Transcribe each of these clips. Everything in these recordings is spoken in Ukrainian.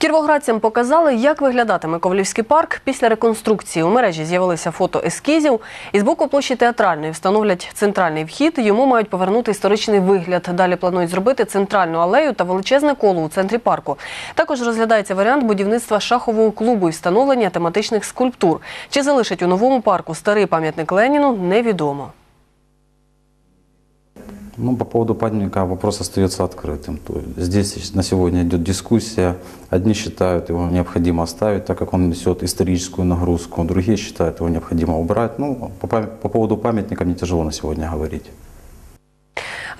Кіровоградцям показали, як виглядатиме Ковлівський парк після реконструкції. У мережі з'явилися фото ескізів. І з боку площі театральної встановлять центральний вхід. Йому мають повернути історичний вигляд. Далі планують зробити центральну алею та величезне коло у центрі парку. Також розглядається варіант будівництва шахового клубу і встановлення тематичних скульптур. Чи залишать у новому парку старий пам'ятник Леніну, невідомо. Ну, по поводу памятника вопрос остается открытым. То здесь на сегодня идет дискуссия. Одни считают его необходимо оставить, так как он несет историческую нагрузку. Другие считают его необходимо убрать. Ну, по, по поводу памятника мне тяжело на сегодня говорить.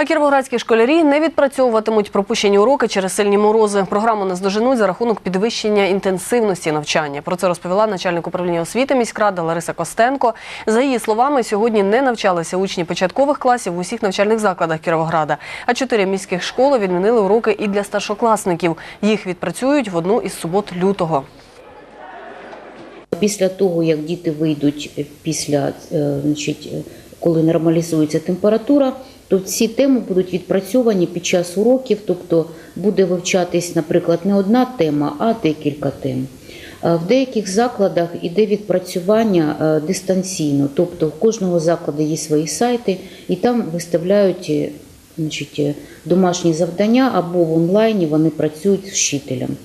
А кіровоградські школярі не відпрацьовуватимуть пропущені уроки через сильні морози. Програму наздоженуть за рахунок підвищення інтенсивності навчання. Про це розповіла начальник управління освіти міськради Лариса Костенко. За її словами, сьогодні не навчалися учні початкових класів в усіх навчальних закладах Кіровограда. А чотири міських школи відмінили уроки і для старшокласників. Їх відпрацюють в одну із субот лютого. Після того, як діти вийдуть після, е, значить, е, коли нормалізується температура, то ці теми будуть відпрацьовані під час уроків, тобто буде вивчатись, наприклад, не одна тема, а декілька тем. Е, В деяких закладах іде відпрацювання е, дистанційно, тобто в кожного закладу є свої сайти, і там виставляють е, значить, домашні завдання або в онлайні вони працюють з вчителем.